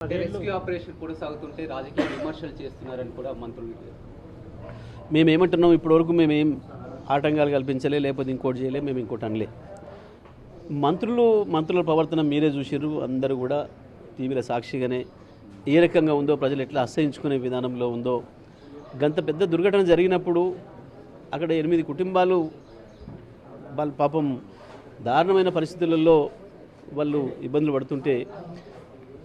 Rescue operation కొనసాగుతుంటే రాజకీయ విమర్శలు చేస్తున్నారని కూడా మంత్రులు మేమేమంటున్నాం ఇప్పటివరకు మేము ఏం ఆటంకాలు కల్పించలే లేకపోతే ఇంకోటి చేయలే మేము ఇంకోటి అనలే. మంత్రులు మంత్రుల ప్రవర్తన మీరే చూసిర్రు. అందరూ కూడా తీవ్ర సాక్షిగానే ఏ రకంగా ఉందో ప్రజలు ఎట్లా అసహించుకునే విధానంలో ఉందో. గంత పెద్ద దుర్ఘటన జరిగినప్పుడు అక్కడ ఎనిమిది కుటుంబాలు వాళ్ళ పాపం దారుణమైన పరిస్థితులలో వాళ్ళు ఇబ్బందులు పడుతుంటే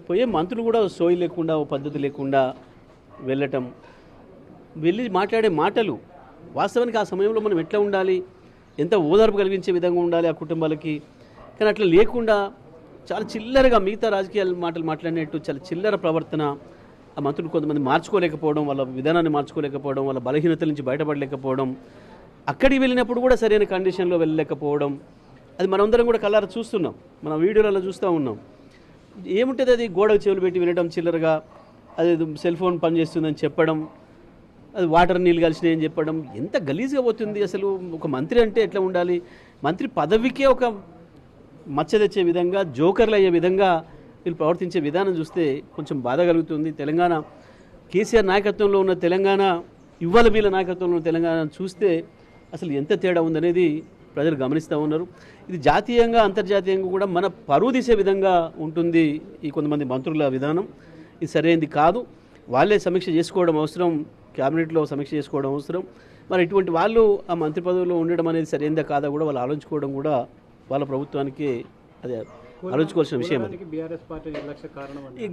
పోయే మంత్రులు కూడా సోయి లేకుండా ఓ పద్ధతి లేకుండా వెళ్ళటం. వెళ్ళి మాట్లాడే మాటలు వాస్తవానికి ఆ సమయంలో మనం ఎట్లా ఉండాలి? ఎంత ఓదార్పు కలిగించే విధంగా ఉండాలి ఆ కుటుంబాలకి? కానీ అట్లా లేకుండా చాలా చిల్లరగా మిగతా రాజకీయాల మాటలు మాట్లాడినట్టు చాలా చిల్లర ప్రవర్తన ఆ మంత్రులు కొంతమంది మార్చుకోలేకపోవడం వాళ్ళ విధానాన్ని మార్చుకోలేకపోవడం వాళ్ళ బలహీనతల నుంచి బయటపడలేకపోవడం అక్కడికి వెళ్ళినప్పుడు కూడా సరైన కండిషన్లో వెళ్ళలేకపోవడం అది మనందరం కూడా కళ్ళారా చూస్తున్నాం. మన వీడియోలలో చూస్తూ ఉన్నాం. ఏముంటుంది అది? గోడకు చెవులు పెట్టి వినడం చిల్లరగా. అది సెల్ ఫోన్ పనిచేస్తుందని చెప్పడం. అది వాటర్ నీళ్ళు కలిసినాయని చెప్పడం. ఎంత గలీజ్గా పోతుంది అసలు? ఒక మంత్రి అంటే ఎట్లా ఉండాలి? మంత్రి పదవికే ఒక మచ్చ తెచ్చే విధంగా జోకర్లు అయ్యే విధంగా వీళ్ళు ప్రవర్తించే విధానం చూస్తే కొంచెం బాధ కలుగుతుంది. తెలంగాణ కేసీఆర్ నాయకత్వంలో ఉన్న తెలంగాణ ఇవ్వాల వీళ్ళ నాయకత్వంలో ఉన్న తెలంగాణ చూస్తే అసలు ఎంత తేడా ఉందనేది ప్రజలు గమనిస్తూ ఉన్నారు. ఇది జాతీయంగా అంతర్జాతీయంగా కూడా మన పరువు తీసే విధంగా ఉంటుంది ఈ కొంతమంది మంత్రుల విధానం. ఇది సరైనది కాదు. వాళ్ళే సమీక్ష చేసుకోవడం అవసరం. క్యాబినెట్లో సమీక్ష చేసుకోవడం అవసరం. మరి ఇటువంటి వాళ్ళు ఆ మంత్రి పదవిలో ఉండడం అనేది సరైనదా కాదా కూడా వాళ్ళు ఆలోచించుకోవడం కూడా వాళ్ళ ప్రభుత్వానికి అదే ఆలోచించుకోవాల్సిన విషయం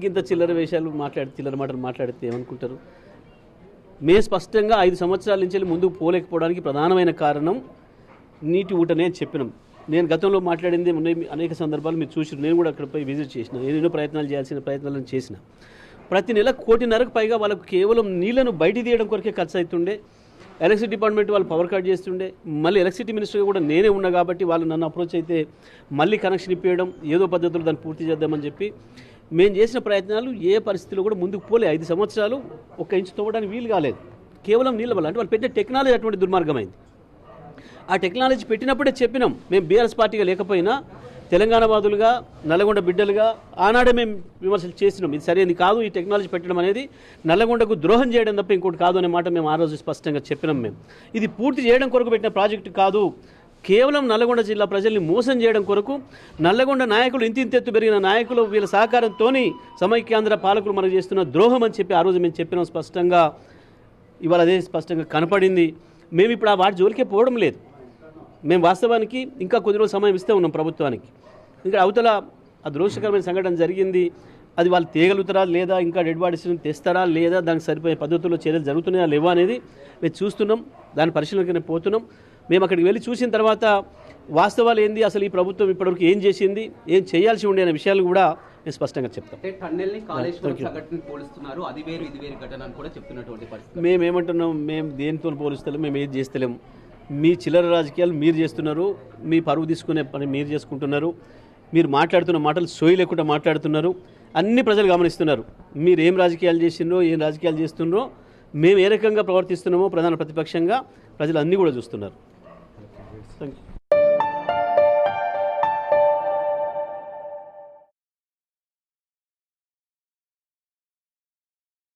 గింత చిల్లర వేషాలు మాట్లాడి చిల్లర మాటలు మాట్లాడితే ఏమనుకుంటారు? మే స్పష్టంగా ఐదు సంవత్సరాల నుంచి వెళ్ళి ముందుకు పోలేకపోవడానికి ప్రధానమైన కారణం నీటి ఊటనే చెప్పినాం. నేను గతంలో మాట్లాడింది అనేక సందర్భాలు మీరు చూసి నేను కూడా అక్కడ పోయి విజిట్ చేసిన. నేను ఎన్నో ప్రయత్నాలు చేయాల్సిన ప్రయత్నాలను చేసిన. ప్రతి నెల కోటిన్నరకు పైగా వాళ్ళకు కేవలం నీళ్ళను బయట తీయడం కొరకే ఖర్చు అవుతుండే ఎలక్ట్రిసిటీ డిపార్ట్మెంట్ వాళ్ళు పవర్ కట్ చేస్తుండే. మళ్ళీ ఎలక్ట్రిసిటీ మినిస్టర్గా కూడా నేనే ఉన్నా కాబట్టి వాళ్ళు నన్ను అప్రోచ్ అయితే మళ్ళీ కనెక్షన్ ఇప్పించడం ఏదో పద్ధతిలో దాన్ని పూర్తి చేద్దామని చెప్పి మేము చేసిన ప్రయత్నాలు ఏ పరిస్థితిలో కూడా ముందుకు పోలే. ఐదు సంవత్సరాలు ఒక ఇంచు తవ్వడానికి వీలు కాలేదు. కేవలం నీళ్ళ వల్ల. అంటే వాళ్ళు పెట్టే టెక్నాలజీ అటువంటి దుర్మార్గమైంది. ఆ టెక్నాలజీ పెట్టినప్పుడే చెప్పినాం. మేము బీఆర్ఎస్ పార్టీగా లేకపోయినా తెలంగాణ వాదులుగా నల్లగొండ బిడ్డలుగా ఆనాడే మేము విమర్శలు చేసినాం. ఇది సరైనది కాదు ఈ టెక్నాలజీ పెట్టడం అనేది నల్లగొండకు ద్రోహం చేయడం తప్ప ఇంకోటి కాదు అనే మాట మేము ఆ రోజు స్పష్టంగా చెప్పినాం మేము. ఇది పూర్తి చేయడం కొరకు పెట్టిన ప్రాజెక్టు కాదు. కేవలం నల్లగొండ జిల్లా ప్రజల్ని మోసం చేయడం కొరకు నల్లగొండ నాయకులు ఇంతింతెత్తు పెరిగిన నాయకులు వీళ్ళ సహకారంతో సమైక్యాంధ్ర పాలకులు మనకు చేస్తున్న ద్రోహం అని చెప్పి ఆ రోజు మేము చెప్పినాం స్పష్టంగా. ఇవాళ అదే స్పష్టంగా కనపడింది. మేము ఇప్పుడు ఆ వాటి జోలికే పోవడం లేదు. మేము వాస్తవానికి ఇంకా కొద్ది రోజులు సమయం ఇస్తే ఉన్నాం ప్రభుత్వానికి. ఇంకా అవతల ఆ దృశ్యకరమైన సంఘటన జరిగింది. అది వాళ్ళు తేగలుగుతారా లేదా ఇంకా డెడ్ బాడీస్ తెస్తారా లేదా దానికి సరిపోయే పద్ధతుల్లో చర్యలు జరుగుతున్నాయా లేవా అనేది మేము చూస్తున్నాం. దాని పరిశీలనకనే పోతున్నాం. మేము అక్కడికి వెళ్ళి చూసిన తర్వాత వాస్తవాలు ఏంది అసలు ఈ ప్రభుత్వం ఇప్పటివరకు ఏం చేసింది ఏం చేయాల్సి ఉండే అనే విషయాలు కూడా నేను స్పష్టంగా చెప్తాం. అంటే టన్నెల్ని కాళేశ్వరం సంఘటన పోలుస్తున్నారు. అది వేరు ఇది వేరు ఘటన అని కూడా చెప్తున్నటువంటి పరిస్థితి. మేము దేనితో పోలుస్తలేం మేము ఏది చేస్తలేం. మీ చిల్లర రాజకీయాలు మీరు చేస్తున్నారు మీ పరువు తీసుకునే పని మీరు చేసుకుంటున్నారు మీరు మాట్లాడుతున్న మాటలు సోయి లేకుండా మాట్లాడుతున్నారు అన్ని ప్రజలు గమనిస్తున్నారు. మీరు ఏం రాజకీయాలు చేసిండ్రో ఏం రాజకీయాలు చేస్తుండ్రో మేము ఏ రకంగా ప్రవర్తిస్తున్నామో ప్రధాన ప్రతిపక్షంగా ప్రజలు అన్నీ కూడా చూస్తున్నారు. Thank you